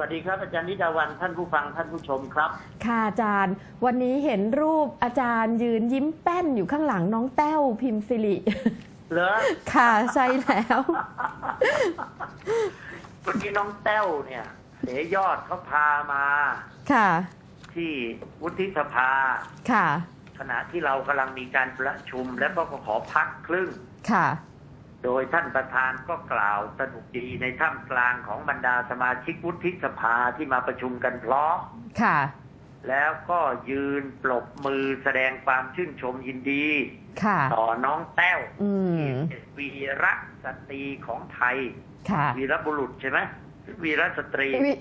วัสดีครับอาจารย์นิดาวันท่านผู้ฟังท่านผู้ชมครับ ค่ะอาจารย์ วันนี้เห็นรูปอาจารย์ยืนยิ้มแป้นอยู่ข้างหลังน้องแต้วพิมพ์สิริเหรอค่ะใช่แล้ววันนี้น้องแต้วเนี่ยเสยยอดเขาพามา ค่ะ ที่วุฒิสภา ค่ะ ขณะที่เรากำลังมีการประชุมแล้วก็ขอพักครึ่ง ค่ะ โดยท่านประธานก็กล่าวสนุกดีในท่ามกลางของบรรดาสมาชิกวุฒิสภาที่มาประชุมกันเพราะค่ะ แล้วก็ยืนปรบมือแสดงความชื่นชมยินดี ค่ะ ต่อน้องแต้วอืมวีรสตรีของไทย ค่ะ วีรบุรุษใช่ไหมวีรสตรีวิ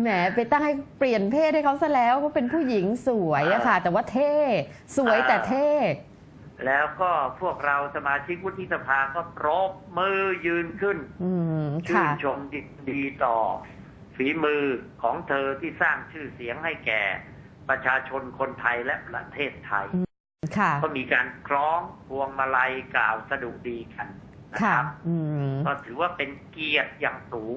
แหมไปตั้งให้เปลี่ยนเพศให้เขาซะแล้วก็เป็นผู้หญิงสวยอะค่ะ แต่ว่าเท่ สวยแต่เท่ แล้วก็พวกเราสมาชิกวุฒิสภาก็ปรบมือยืนขึ้นอืมชื่ค่ะนชมดีดีต่อ ฝีมือของเธอที่สร้างชื่อเสียงให้แก่ ประชาชนคนไทยและประเทศไทยค่ะก็มีการคล้องพวงมาลัยกล่าวสดุดีกันนะค่ะครับอืมก็ถือว่าเป็นเกียรติอย่างสูง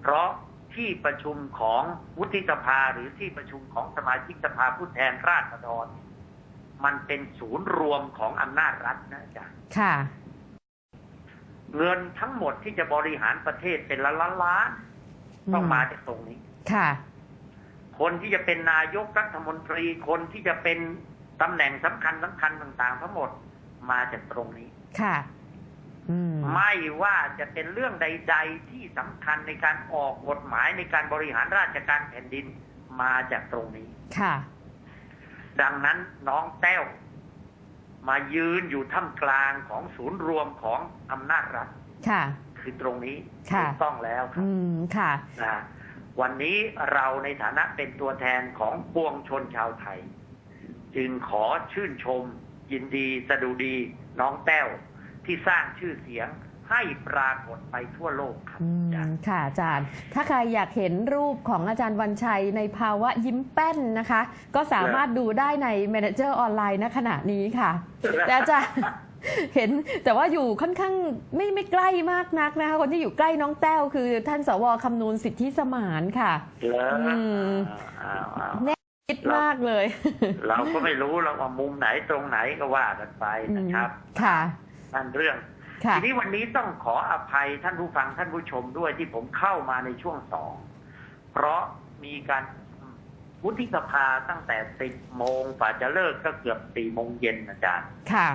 เพราะที่ประชุมของวุฒิสภาหรือที่ประชุมของสมาชิกสภาผู้แทนราษฎร มันเป็นศูนย์รวมของอำนาจรัฐนะจ๊ะค่ะ เงินทั้งหมดที่จะบริหารประเทศเป็นล้านล้านล้านต้องมาจากตรงนี้ ค่ะ คนที่จะเป็นนายกรัฐมนตรี คนที่จะเป็นตำแหน่งสำคัญสำคัญต่าง ๆ ทั้งหมดมาจากตรงนี้ ค่ะอืมไม่ว่าจะเป็นเรื่องใด ๆ ที่สำคัญในการออกกฎหมายในการบริหารราชการแผ่นดินมาจากตรงนี้ ค่ะ ดังนั้นน้องแต้ว มายืนอยู่ท่ามกลางของศูนย์รวมของอำนาจรัฐค่ะคือตรงนี้ค่ะถูกต้องแล้วครับอืมค่ะนะวันนี้เราในฐานะเป็นตัวแทนของปวงชนชาวไทย จึงขอชื่นชม ยินดีสดุดีน้องแต้วที่สร้างชื่อเสียง ให้ปรากฏไปทั่วโลกครับอืมจ้ะค่ะอาจารย์ ถ้าใครอยากเห็นรูปของอาจารย์วันชัยในภาวะยิ้มแป้นนะคะ ก็สามารถดูได้ใน Manager ออนไลน์ณขณะนี้ค่ะแต่อาจารย์ เห็นแต่ว่าอยู่ค่อนข้างไม่ไม่ใกล้มากนักนะคะ คนที่อยู่ใกล้น้องแต้วคือท่านสวคำนูนสิทธิสมานค่ะเหรออืม อ้าวอ้าวคิดมากเลย เราก็ไม่รู้เราว่ามุมไหนตรงไหนก็ว่ากันไปนะครับ ค่ะ นั่นเรื่องค่ะ ทีนี้วันนี้ต้องขออภัยท่านผู้ฟังท่านผู้ชมด้วยที่ผมเข้ามาในช่วงสองเพราะมีการวุฒิสภาตั้งแต่สิบโมงกว่าจะเลิกก็เกือบสี่โมงเย็นอาจารย์ค่ะ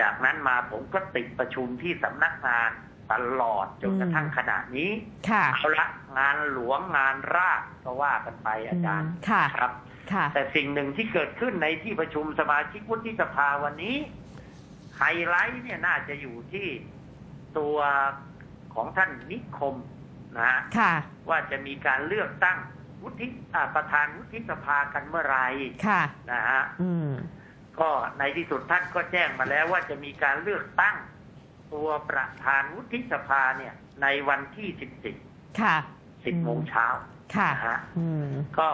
จากนั้นมาผมก็ติดประชุมที่สำนักงานตลอดจนกระทั่งขนาดนี้ค่ะเอาละงานหลวงงานราชก็ว่ากันไปอาจารย์อืมค่ะครับค่ะแต่สิ่งหนึ่งที่เกิดขึ้นในที่ประชุมสมาชิกวุฒิสภาวันนี้ ไฮไลท์เนี่ยน่าจะอยู่ที่ตัวของท่านนิคมนะฮะค่ะว่าจะมีการเลือกตั้งวุฒิอ่าประธานวุฒิสภากันเมื่อไหรค่ะนะฮะอืมก็ในที่สุดท่านก็แจ้งมาแล้วว่าจะมีการเลือกตั้ง ตัวประธานวุฒิสภาเนี่ย ในวันที่สิบสิบค่ะสิบอืมโมงเช้าค่ะนะฮะอืมก็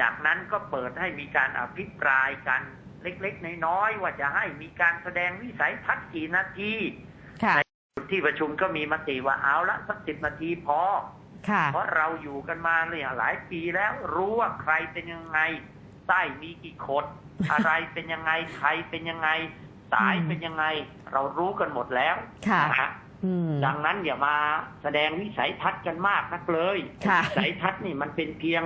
จากนั้นก็เปิดให้มีการอภิปรายกัน เล็กๆน้อยๆว่าจะให้มีการแสดงวิสัยทัศน์กี่นาทีค่ะที่ประชุมก็มีมติว่าเอาละสักสิบนาทีพอค่ะเพราะเราอยู่กันมาเนี่ยหลายปีแล้วรู้ว่าใครเป็นยังไงไส้มีกี่ขดอะไรเป็นยังไงใครเป็นยังไง สายอืมเป็นยังไง เรารู้กันหมดแล้วค่ะนะฮะอืมดังนั้นอย่ามาแสดงวิสัยทัศน์กันมากนักเลยค่ะวิสัยทัศน์นี่มันเป็นเพียง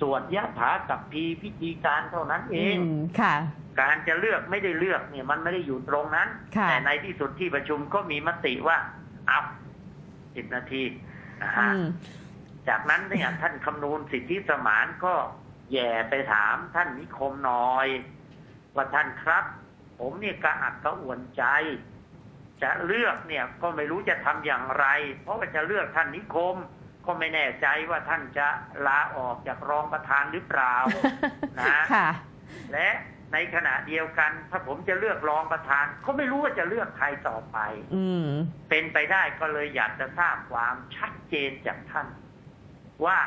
สวดยะถากับพีพิธีการเท่านั้นเออืงมค่ะ การจะเลือกไม่ได้เลือกเนี่ยมันไม่ได้อยู่ตรงนั้นค่ะแต่ในที่สุดที่ประชุมก็มีมติว่าเอาสิบนาทีนะอืฮะมจากนั้นเนี่ยท่านคำนูนสิทธิสมานก็แย่ไปถามท่านนิคมหน่อย ว่าท่านครับ ผมเนี่ยกระอักกระอ่วนใจ จะเลือกเนี่ยก็ไม่รู้จะทำอย่างไร เพราะว่าจะเลือกท่านนิคมก็ไม่แน่ใจว่าท่านจะลาออกจากรองประธานหรือเปล่านะค่ะและ ในขณะเดียวกัน ถ้าผมจะเลือกรองประธานก็ไม่รู้ว่าจะเลือกใครต่อไป อืมเป็นไปได้ก็เลยอยากจะทราบความชัดเจนจากท่าน ว่า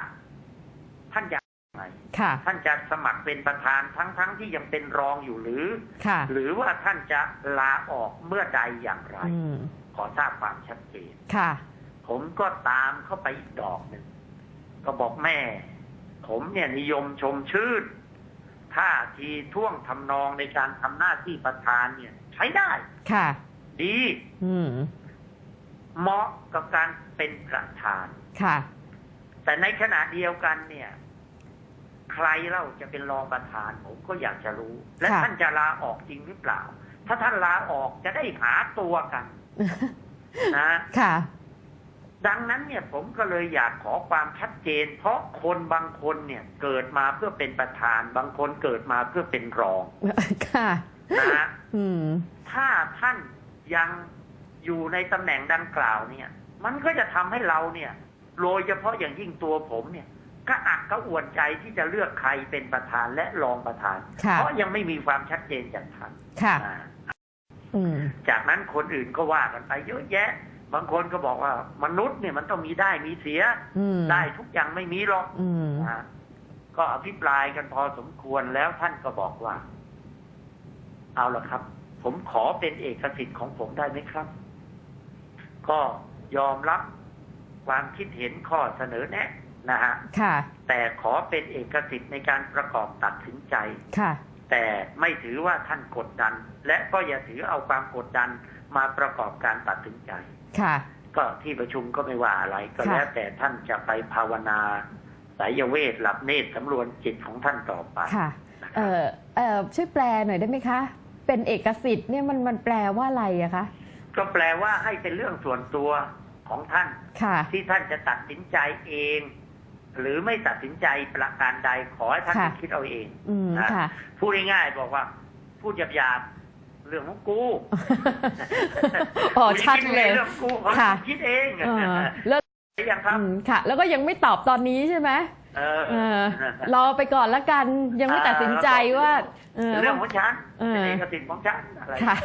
ท่านอยากยังไงค่ะท่านจะสมัครเป็นประธานทั้งๆทที่ยังเป็นรองอยู่หรือค่ะหรือว่าท่านจะลาออกเมื่อใดอย่างไรอืมขอทราบความชัดเจนค่ะ ผมก็ตามเข้าไปอีกดอกหนึ่งก็บอกแม่ ผมเนี่ยนิยมชมชื่น ท่าทีท่วงทำนองในการทำหน้าที่ประธานเนี่ย ใช้ได้ ค่ะ ดี อืมเหมาะกับการเป็นประธาน ค่ะ แต่ในขณะเดียวกันเนี่ย ใครเล่าจะเป็นรองประธานผมก็อยากจะรู้ และค่ะท่านจะลาออกจริงหรือเปล่า ถ้าท่านลาออกจะได้หาตัวกัน นะ ค่ะ ดังนั้นเนี่ยผมก็เลยอยากขอความชัดเจน เพราะคนบางคนเนี่ยเกิดมาเพื่อเป็นประธาน บางคนเกิดมาเพื่อเป็นรองค่ะนะฮะอืมถ้าท่านยังอยู่ในตำแหน่งดังกล่าวเนี่ย มันก็จะทำให้เราเนี่ยโดยเฉพาะอย่างยิ่งตัวผมเนี่ยก็อักก็อวนใจที่จะเลือกใครเป็นประธานและรองประธานค่ะเพราะยังไม่มีความชัดเจนจากท่านค่ะอ่าอืมจากนั้นคนอื่นก็ว่ากันไปเยอะแยะ บางคนก็บอกว่ามนุษย์เนี่ยมันต้องมีได้มีเสียอืมได้ทุกอย่างไม่มีหรอกอืมนะก็อภิปรายกันพอสมควรแล้วท่านก็บอกว่า เอาละครับ ผมขอเป็นเอกสิทธิ์ของผมได้ไหมครับ ก็ยอมรับความคิดเห็นข้อเสนอแนะนะฮะค่ะแต่ขอเป็นเอกสิทธิ์ในการประกอบตัดสินใจค่ะ แต่ไม่ถือว่าท่านกดดัน และก็อย่าถือเอาความกดดันมาประกอบการตัดสินใจ ค่ะก็ที่ประชุมก็ไม่ว่าอะไร ก็ค่ะแล้วแต่ท่านจะไปภาวนาสายเวทหลับเนตรสำรวญจิตของท่านต่อไปค่ะนะคเอ่รับอเอ่อช่วยแปลหน่อยได้ไหมคะ เป็นเอกสิทธิ์เนี่ยมันมันแปลว่าอะไรอะคะก็แปลว่าให้เป็นเรื่องส่วนตัวของท่านค่ะ ที่ท่านจะตัดสินใจเอง หรือไม่ตัดสินใจประการใดขอให้ท่านค่ะไปคิดเอาเองอืมนะค่ะพูดง่ายๆบอกว่าพูดหยาบๆ เรื่องของกูอ๋อกูจะชัดคิเลยเรื่องกูขอค่ะคิดเองเออแล้วอย่างครับอืมค่ะ แล้วก็ยังไม่ตอบตอนนี้ใช่ไหมเออเออรอไปก่อนละกันยังไม่ตัดสินใจว่าเออเรื่องของฉันเออเป็นเอกสิทธิ์ของฉันอะไรค่ะ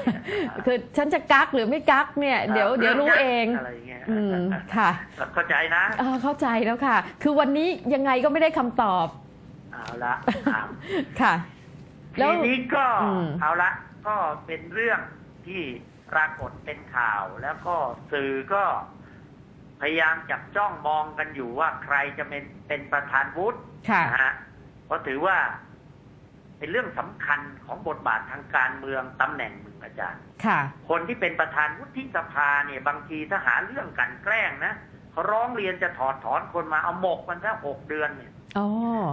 คือฉันจะกักหรือไม่กักเนี่ย เดี๋ยวเดี๋ยวรู้เองอะไรเงี้ยอืมค่ะเข้าใจนะอ่าเข้าใจแล้วค่ะ คือวันนี้ยังไงก็ไม่ได้คำตอบเอาละอะค่ะ แล้ทีวนี้ก็อืมเอาละ ก็เป็นเรื่องที่ปรากฏเป็นข่าว แล้วก็สื่อก็พยายามจับจ้องมองกันอยู่ว่าใครจะเป็นเป็นประธานวุฒิค่ะนะฮะเพราะถือว่าเป็นเรื่องสำคัญของบทบาททางการเมืองตำแหน่งหนึ่งอาจารย์ ค่ะ คนที่เป็นประธานวุฒิสภาเนี่ย บางทีถ้าหาเรื่องกลันแกล้งนะเขาร้องเรียนจะถอดถอนคนมาเอาหมกมันถ้าหกเดือนเนี่ยอ๋อ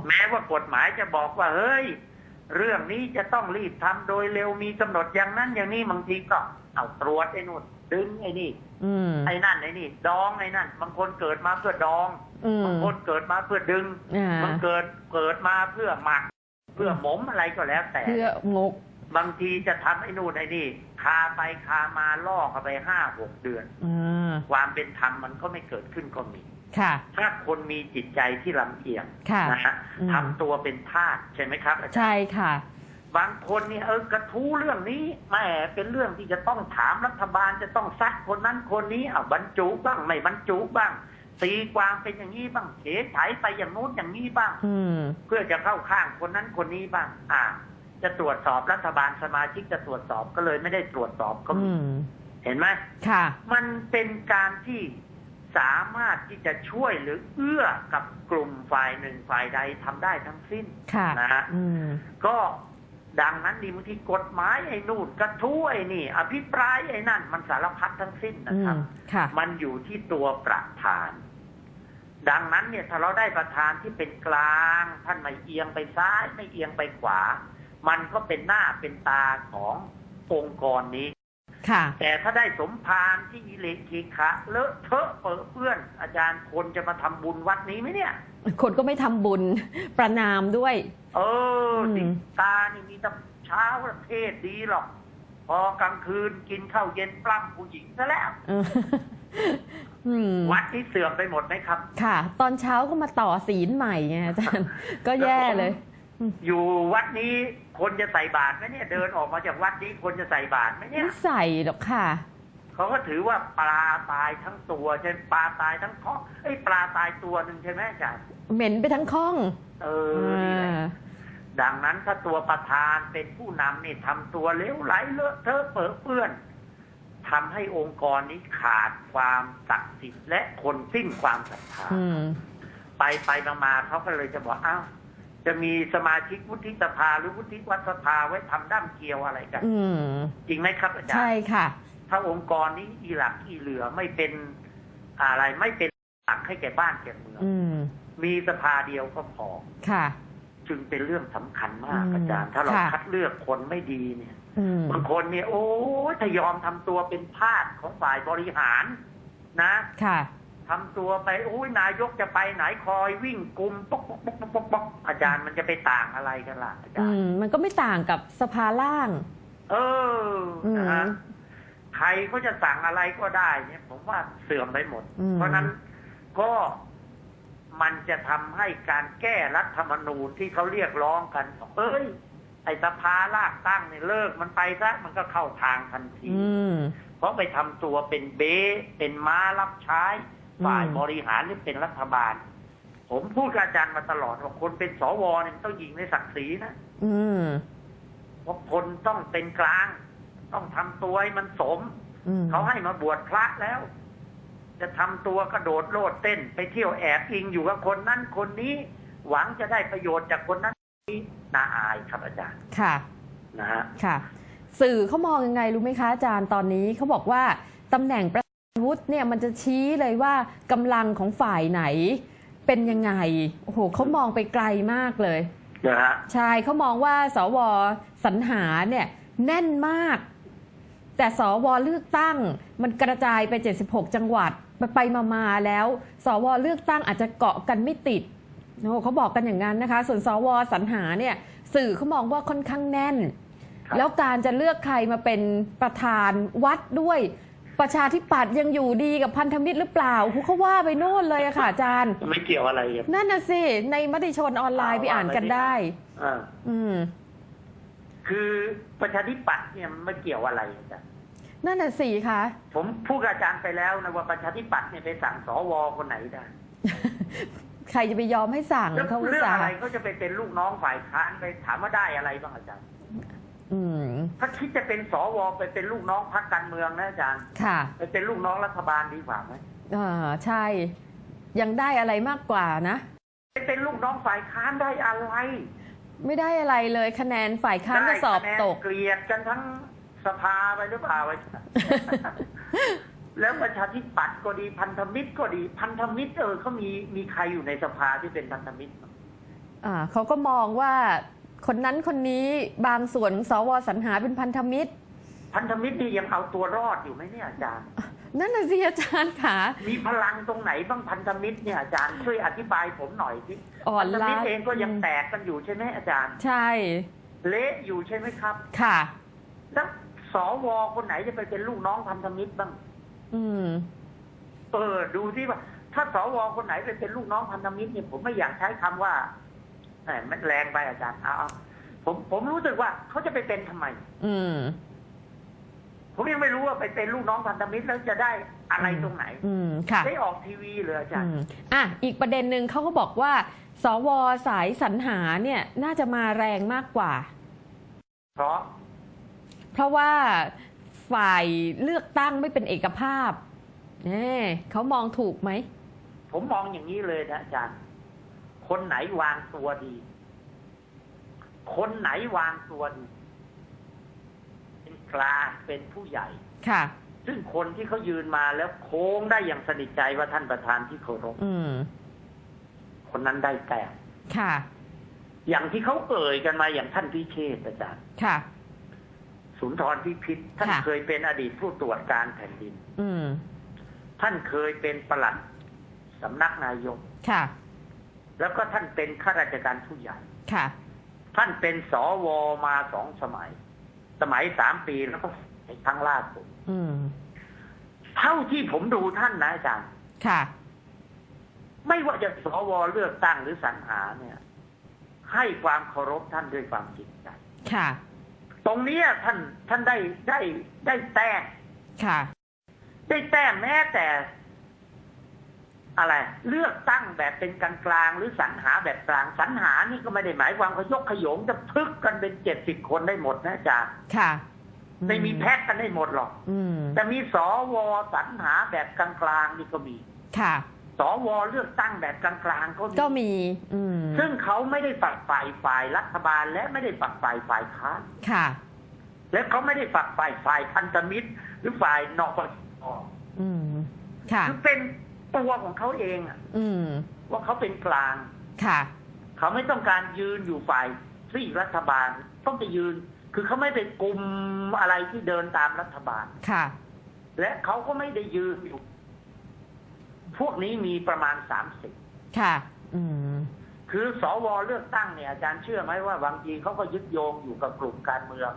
แม้ว่ากฎหมายจะบอกว่าเฮ้ย เรื่องนี้จะต้องรีบทำโดยเร็วมีกำหนดอย่างนั้นอย่างนี้บางทีก็เอาตรวจไอ้นู่นดึงไอ้นี่อืมไอ้นั่นไอ้นี่ ดองไอ้นั่น บางคนเกิดมาเพื่อดองอืมบางคนเกิดมาเพื่อดึงอ่าบางเกิดเกิดมาเพื่อหมัก เพื่อหมมอะไรก็แล้วแต่เพื่องกบางทีจะทำไอ้นู่นไอ้นี่คาไปคามาล่อเข้าไปห้าหกเดือนอ่าความเป็นธรรมมันก็ไม่เกิดขึ้นก็มี ค่ะ ถ้าคนมีจิตใจที่ลำเอียงค่ะนะฮะอืมทำตัวเป็นทาสใช่ไหมครับอาจารย์ใช่ค่ะ บางคนเนี่ยเออกระทู้เรื่องนี้แหมเป็นเรื่องที่จะต้องถามรัฐบาลจะต้องซัดคนนั้นคนนี้เอาบรรจุบ้างไม่บรรจุบ้างตีความเป็นอย่างนี้บ้างเฉยฉายไปอย่างโน้นอย่างนี้บ้างอืมเพื่อจะเข้าข้างคนนั้นคนนี้บ้าง อ่า จะตรวจสอบรัฐบาลสมาชิกจะตรวจสอบก็เลยไม่ได้ตรวจสอบก็อืมีมเห็นไหมค่ะ มันเป็นการที่ สามารถที่จะช่วยหรือเอื้อกับกลุ่มฝ่ายหนึ่งฝ่ายใดทำได้ทั้งสิ้นค่ะนะฮะอืมก็ดังนั้นดีบางทีกฎหมายไอ้นู่นกระทู้ไอ้นี่ อภิปรายไอ้นั่น มันสารพัดทั้งสิ้นนะอืครัมบค่ะมันอยู่ที่ตัวประธาน ดังนั้นเนี่ย ถ้าเราได้ประธานที่เป็นกลาง ท่านไม่เอียงไปซ้ายไม่เอียงไปขวา มันก็เป็นหน้าเป็นตาขององค์กรนี้ ค่ะ แต่ถ้าได้สมภารที่อิเล็กขีขะเลอะเทอะเปื้อนเปื้อน อาจารย์คนจะมาทำบุญวัดนี้ไหมเนี่ย คนก็ไม่ทำบุญประนามด้วย เอออืมสิตานี่มีแต่เช้าเทศดีหรอกพอกลางคืนกินข้าวเย็นปล้ำผู้หญิงซะแล้วเอออืมวัดนี้เสื่อมไปหมดไหมครับ ค่ะ ตอนเช้าก็มาต่อศีลใหม่ไงอาจารย์ ก็แย่เลย อยู่วัดนี้ คนจะใส่บาตรไหมเนี่ยเดินออกมาจากวัดนี้คนจะใส่บาตรไหมเนี่ยไม่ใส่หรอกค่ะเขาก็ถือว่าปลาตายทั้งตัวใช่ไหมปลาตายทั้งท้องไอ้ยปลาตายตัวหนึ่งใช่ไหมอาจารย์เหม็นไปทั้งข้อง เออนี่แหละดังนั้นถ้าตัวประธานเป็นผู้นำนี่ทำตัวเลวไหลเลอะเทอะเปื้อะเปื้อนทำให้องค์กรนี้ขาดความศักดิ์สิทธิ์และคนสิ้นความศรัทธาอืมไปไปมามาเขาก็เลยจะบอกอ้าว จะมีสมาชิกวุฒิสภาหรือวุฒิวัฒสภาไว้ทำด้ามเกลียวอะไรกันอืมจริงไหมครับอาจารใช่ย์ค่ะ ถ้าองค์กรนี้อีหลักอีเหลือไม่เป็นอะไรไม่เป็นหลักให้แก่บ้านแก่เมืองอืมมีสภาเดียวก็พอค่ะ จึงเป็นเรื่องสำคัญมากอืมอาจารย์ ถ้าเราค่ะคัดเลือกคนไม่ดีเนี่ยอืมบางคนเนี่ย โอ้ยถ้ายอมทำตัวเป็นทาสของฝ่ายบริหารนะค่ะ ทำตัวไปโอ้ยนายกจะไปไหนคอยวิ่งกลุมป๊อกป๊อกป๊อกป๊อกป๊อกป๊อกอาจารย์มันจะไปต่างอะไรกันล่ะอาจาอืรย์มมันก็ไม่ต่างกับสภาล่าง เออนะฮะอืมใครเขาจะสั่งอะไรก็ได้ เนี่ย ผมว่าเสื่อมไปหมดอืมเพราะฉะนั้นก็มันจะทำให้การแก้รัฐธรรมนูญที่เขาเรียกร้องกันบอกเอ้ยไอสภาลากตั้งเนี่ยเลิกมันไปซะมันก็เข้าทางทันทีอืมเพราะไปทำตัวเป็นเบ้เป็นม้ารับใช้ ฝ่ายอืมบริหารหรือเป็นรัฐบาล ผมพูดกับอาจารย์มาตลอดว่าคนเป็นสวเนี่ยมันต้องยิงในศักดิ์ศรีนะอืมเพราะคนต้องเป็นกลาง ต้องทำตัวให้มันสมอืมเขาให้มาบวชพระแล้ว จะทำตัวกระโดดโลดเต้น ไปเที่ยวแอบอิงอยู่กับคนนั้นคนนี้ หวังจะได้ประโยชน์จากคนนั้นคนนี้น่าอายครับอาจารย์ ค่ะ นะฮะ ค่ะ สื่อเขามองยังไงรู้ไหมคะอาจารย์ตอนนี้เขาบอกว่าตำแหน่ง ประธานวุฒิเนี่ยมันจะชี้เลยว่ากำลังของฝ่ายไหน เป็นยังไงโอ้โหเขามองไปไกลมากเลยนะฮะใช่เขามองว่าสวสรรหาเนี่ยแน่นมาก แต่สวเลือกตั้งมันกระจายไป 76 จังหวัดไปไปมามาแล้ว สวเลือกตั้งอาจจะเกาะกันไม่ติดโอ้โหเขาบอกกันอย่างนั้นนะคะ ส่วนสวสรรหาเนี่ยสื่อเขามองว่าค่อนข้างแน่นครับแล้วการจะเลือกใครมาเป็นประธานวัดด้วย ประชาธิปัตย์ยังอยู่ดีกับพันธมิตรหรือเปล่าโอ้โหเขาว่าไปโน่นเลยอะค่ะอาจารย์ ไม่เกี่ยวอะไรกันนั่นน่ะสิ ในมติชนออนไลน์ไปอ่านกันได้อ่าอืม คือประชาธิปัตย์เนี่ยมันไม่เกี่ยวอะไรอาจารย์นั่นน่ะสิคะผมพูดกับอาจารย์ไปแล้วนะว่าประชาธิปัตย์เนี่ยไปสั่งสวคนไหนได้ใครจะไปยอมให้สั่งแล้วเขาอุตเรื่องส่าอะไรห์เขาจะไปเป็นลูกน้องฝ่ายค้านไปถามว่าได้อะไรบ้างอาจารย์ อืมถ้าคิดจะเป็นสวไปเป็นลูกน้องพรรคการเมืองนะอาจารย์ ค่ะไปเป็นลูกน้องรัฐบาลดีกว่าไหมอ่าใช่ ยังได้อะไรมากกว่านะไปเป็นลูกน้องฝ่ายค้านได้อะไร ไม่ได้อะไรเลยคะแนนฝ่ายค้านก็สอบได้คะแนนตกเกลียดกันทั้งสภาไปหรือเปล่า แล้วประชาธิปัตย์ก็ดีพันธมิตรก็ดี พันธมิตรเออเขามีมีใครอยู่ในสภาที่เป็นพันธมิตรบ้างอ่าเขาก็มองว่า คนนั้นคนนี้บางส่วนของสวสรรหาเป็นพันธมิตร พันธมิตรนี่ยังเอาตัวรอดอยู่ไหมเนี่ยอาจารย์ นั่นน่ะสิอาจารย์ค่ะมีพลังตรงไหนบ้างพันธมิตรเนี่ยอาจารย์ช่วยอธิบายผมหน่อยสิอ่อพันนธล้ามิตรเองก็ยังแตกกันอยู่ใช่ไหมอาจารย์ ใช่เละอยู่ใช่ไหมครับ ค่ะ แล้วสวคนไหนจะไปเป็นลูกน้องพันธมิตรบ้าง อืม เออดูที่ว่า ถ้าสวคนไหนไปเป็นลูกน้องพันธมิตรเนี่ยผมไม่อยากใช้คำว่าแห มมันแรงไปอาจารย์เอาเอาผมผมรู้สึกว่าเขาจะไปเป็นทำไม อืม ผมยังไม่รู้ว่าไปเป็นลูกน้องพันธมิตรแล้วจะได้อะไรตรงไหน อืมค่ะ ได้ออกทีวีเลยอาจารอืย์มอะอีกประเด็นหนึ่งเขาก็บอกว่า สวสายสรรหาเนี่ย น่าจะมาแรงมากกว่า เพราะ เพราะว่าฝ่ายเลือกตั้งไม่เป็นเอกภาพเน่เขามองถูกไหม ผมมองอย่างนี้เลยนะอาจารย์ คนไหนวางตัวดี คนไหนวางตัวดีเป็นกลางเป็นผู้ใหญ่ ค่ะ ซึ่งคนที่เขายืนมาแล้วโค้งได้อย่างสนิทใจว่าท่านประธานที่เคารพอืมคนนั้นได้แต้มค่ะ อย่างที่เขาเอ่ยกันมาอย่างท่านพิเชษฐ์อาจารย์ ค่ะ สุนทรพิพิธท่านค่ะเคยเป็นอดีตผู้ตรวจการแผ่นดิน อืมท่านเคยเป็นประหลัดสำนักนายก ค่ะ แล้วก็ท่านเป็นข้าราชการผู้ใหญ่ค่ะท่านเป็นสวมาสองสมัย สมัยสามปีแล้วก็ครั้งล่าสุดอืมเท่าที่ผมดูท่านนะอาจารย์ ค่ะ ไม่ว่าจะสวเลือกตั้งหรือสรรหาเนี่ย ให้ความเคารพท่านด้วยความจริงใจ ค่ะ ตรงเนี้ยท่านท่านได้ได้ได้แต้มค่ะ ได้แต้มแม้แต่ อะไร เลือกตั้งแบบเป็นกลางกลางๆหรือสรรหาแบบกลางสรรหานี่ก็ไม่ได้หมายความเขายกขยงจะพึกกันเป็นเจ็ดสิบคนได้หมดนะอาจารย์ค่ะไม่มีแพ็กกันได้หมดหรอกอืมแต่มีสวสรรหาแบบกลางๆนี่ก็มี ค่ะ สวเลือกตั้งแบบกลางๆก็มีก็มีอืมซึ่งเขาไม่ได้ฝักฝ่ายฝ่ายรัฐบาล และไม่ได้ฝักฝ่ายฝ่ายค้านค่ะ และเขาไม่ได้ฝักฝ่ายฝ่ายพันธมิตร หรือฝ่ายนอกปชอืมค่ะคือเป็น ตัวของเขาเองอะอืมว่าเขาเป็นกลางค่ะ เขาไม่ต้องการยืนอยู่ฝ่ายซีกรัฐบาล ต้องไปยืน คือเขาไม่เป็นกลุ่มอะไรที่เดินตามรัฐบาลค่ะ และเขาก็ไม่ได้ยืนอยู่ พวกนี้มีประมาณสามสิบค่ะ อืมคือสวเลือกตั้งเนี่ยอาจารย์เชื่อไหมว่าบางทีเขาก็ยึดโยงอยู่กับกลุ่มการเมือง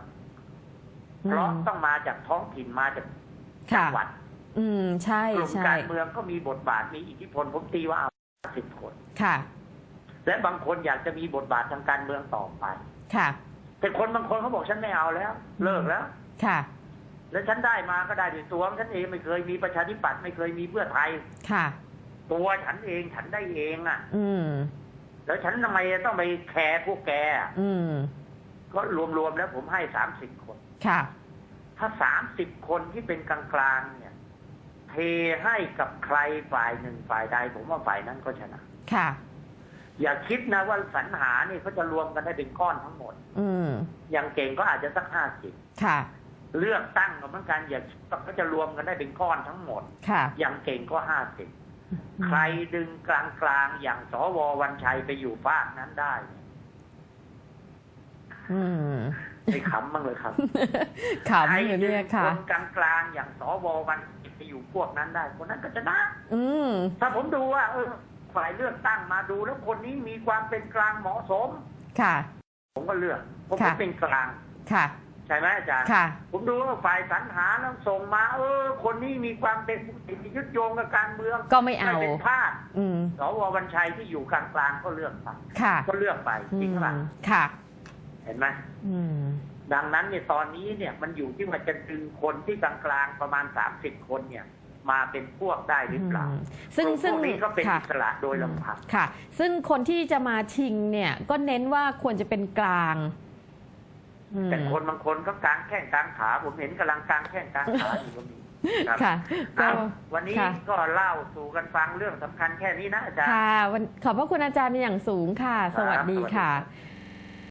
เพราะต้องมาจากท้องถิ่นมาจากจัค่ะงหวัด อืม ใช่กลุ่มใช่การเมืองก็มีบทบาทมีอิทธิพลผมตีว่าสิบคน ค่ะ และบางคนอยากจะมีบทบาททางการเมืองต่อไป ค่ะ แต่คนบางคนเขาบอกฉันไม่เอาแล้ว เลิกแล้ว ค่ะ แล้วฉันได้มาก็ได้ด้วยตัวของฉันเองไม่เคยมีประชาธิปัตย์ไม่เคยมีเพื่อไทย ค่ะ ตัวฉันเองฉันได้เองอะ อืม แล้วฉันทำไมต้องไปแคร์พวกแกอะอืม ก็รวมๆแล้วผมให้สามสิบคน ค่ะ ถ้าสามสิบคนที่เป็นกลางๆเนี่ย เทให้กับใครฝ่ายหนึ่งฝ่ายใด ผมว่าฝ่ายนั้นก็ชนะ ค่ะ อย่าคิดนะว่าสรรหาเนี่ยเขาจะรวมกันได้เป็นก้อนทั้งหมด อืมอย่างเก่งก็อาจจะสักห้าสิบค่ะ เลือกตั้งก็เหมือนกันอย่าคิดว่าเขาจะรวมกันได้เป็นก้อนทั้งหมด ค่ะ อย่างเก่งก็ห้าสิบใครดึงกลางๆอย่างสววันชัยไปอยู่ฝากนั้นได้ อืมไปขำบ้างเลยครับขำอยู่เนี่ยค่ะคนกลางๆอย่างสววัน ไปอยู่พวกนั้นได้ คนนั้นก็ชนะอืมถ้าผมดูว่าเออฝ่ายเลือกตั้งมาดูแล้วคนนี้มีความเป็นกลางเหมาะสม ค่ะ ผมก็เลือกเพราะผมค่ะ เป็นกลาง ค่ะ ใช่ไหมอาจารย์ ค่ะ ผมดูว่าฝ่ายสรรหาแล้วส่งมา เออ คนนี้มีความเป็นยึดโยงกับการเมืองก็ไม่เอา เป็นพลาดอืม สววันชัยที่อยู่กลางๆก็เลือกไปค่ะก็เลือกไปจริงอืไหมมค่ะ เห็นไหม อืม ดังนั้นเนี่ยตอนนี้เนี่ยมันอยู่ที่ว่าจะดึงคนที่กลางๆประมาณสามสิบคนเนี่ยมาเป็นพวกได้หรือเปล่าอืมซึ่งกลุ่มซึ่งพวกนี้ก็เป็นค่ะอิสระโดยลำพังค่ะ ซึ่งคนที่จะมาชิงเนี่ยก็เน้นว่าควรจะเป็นกลางอืมแต่คนบางคนก็กลางแข้งกลางขาผมเห็นกำลังกลางแข้งกลางขาอยู่ก็มีครับค่ะก็เอาวันนี้ค่ะก็เล่าสู่กันฟังเรื่องสำคัญแค่นี้นะอาจารย์ค่ะวันขอบพระคุณอาจารย์เป็นอย่างสูงค่ะ สวัสดีครับสวัสดีค่ะครับ